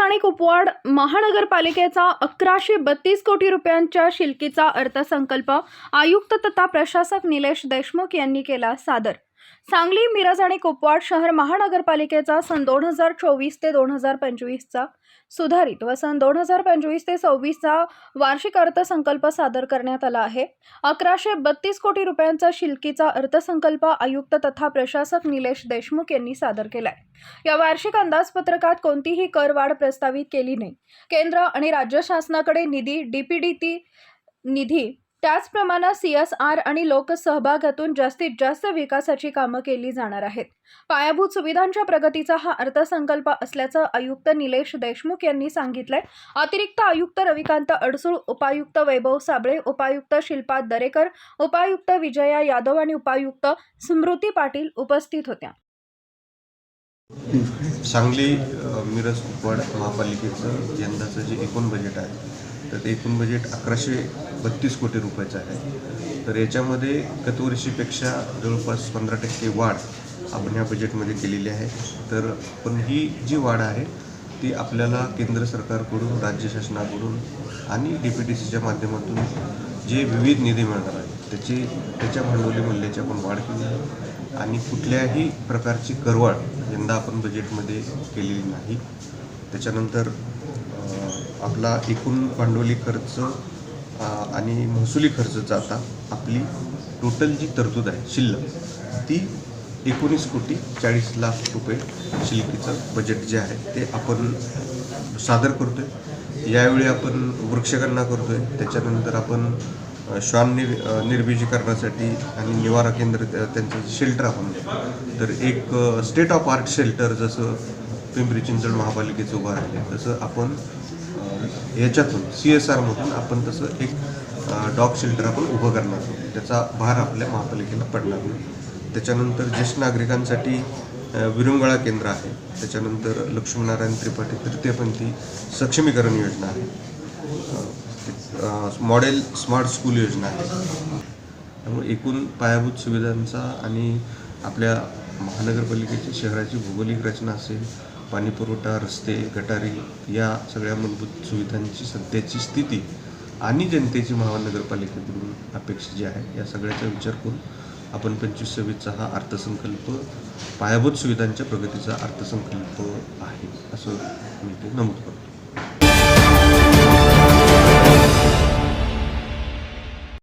आणि कुपवाड महानगरपालिकेचा अकराशे बत्तीस कोटी रुपयांच्या शिल्कीचा अर्थसंकल्प आयुक्त तथा प्रशासक निलेश देशमुख यांनी केला सादर. सांगली मिरज आणि कुपवाड शहर महानगरपालिकेचा सन दोन हजार चोवीस ते दोन हजार पंचवीसचा सुधारित व सन दोन हजार पंचवीस ते सव्वीसचा वार्षिक अर्थसंकल्प सादर करण्यात आला आहे. अकराशे बत्तीस कोटी रुपयांचा शिल्कीचा अर्थसंकल्प आयुक्त तथा प्रशासक निलेश देशमुख यांनी सादर केलाय. या वार्षिक अंदाजपत्रकात कोणतीही करवाढ प्रस्तावित केली नाही. केंद्र आणि राज्य शासनाकडे निधी डीपीडीटी निधी त्याचप्रमाणे सी एस आर आणि लोकसहभागातून जास्तीत जास्त विकासाची कामं केली जाणार आहेत. पायाभूत सुविधांच्या प्रगतीचा हा अर्थसंकल्प असल्याचं आयुक्त निलेश देशमुख यांनी सांगितलंय. अतिरिक्त आयुक्त रविकांत अडसूळ उपायुक्त वैभव साबळे उपायुक्त शिल्पा दरेकर उपायुक्त विजया यादव आणि उपायुक्त स्मृती पाटील उपस्थित होत्या. सांगली मिरज कुपवाड महापालिकेचं यंदाचं जे एकूण बजेट आहे तर ते एकूण बजेट अकराशे बत्तीस कोटी रुपयाचा आहे. तर याच्यामध्ये गतवर्षीपेक्षा जवळपास पंधरा टक्के वाढ आपण या बजेटमध्ये केलेली आहे. तर पण ही जी वाढ आहे ती आपल्याला केंद्र सरकारकडून राज्य शासनाकडून आणि डी पी टी सीच्या माध्यमातून जे विविध निधी मिळणार आहे त्याची त्याच्या भांडवली मूल्याची आपण वाढ केली आहे. आणि कुठल्याही प्रकारची करवाढ यंदा आपण बजेटमध्ये केलेली नाही. त्याच्यानंतर आपला एकूण भांडवली खर्च आणि महसुली खर्च जाता आपली टोटल जी तरतूद आहे शिल्लक ती एकोणीस कोटी चाळीस लाख रुपये शिल्लकीचं बजेट जे आहे ते आपण सादर करतो आहे यावेळी आपण वृक्षगणना करतो आहे त्याच्यानंतर आपण श्वान निर् निर्बीजीकरणासाठी आणि निवारा केंद्र त्या- त्यांचं शेल्टर आपण तर एक स्टेट ऑफ आर्ट शेल्टर जसं पिंपरी चिंचवड महापालिकेचं उभं राहिले तसं आपण याच्यातून सी एस आरमधून आपण तसं एक डॉग शेल्टर आपण उभं करणार आहोत. त्याचा भार आपल्या महापालिकेला पडणार नाही. त्याच्यानंतर ज्येष्ठ नागरिकांसाठी अ, विरंगुळा केंद्र आहे. त्याच्यानंतर लक्ष्मीनारायण त्रिपाठी तृतीयपंथी सक्षमीकरण योजना आहे. मॉडेल स्मार्ट स्कूल योजना आहे. त्यामुळे एकूण पायाभूत सुविधांचा आणि आपल्या महानगरपालिकेची शहराची भौगोलिक रचना असेल पाणीपुरवठा रस्ते गटारी या सगळ्या मूलभूत सुविधांची सध्याची स्थिती आणि जनतेची महानगरपालिकेकडून अपेक्षा जी आहे या सगळ्याचा विचार करून आपण पंचवीस सव्वीसचा हा अर्थसंकल्प पायाभूत सुविधांच्या प्रगतीचा अर्थसंकल्प आहे असं मी ते नमूद करतो.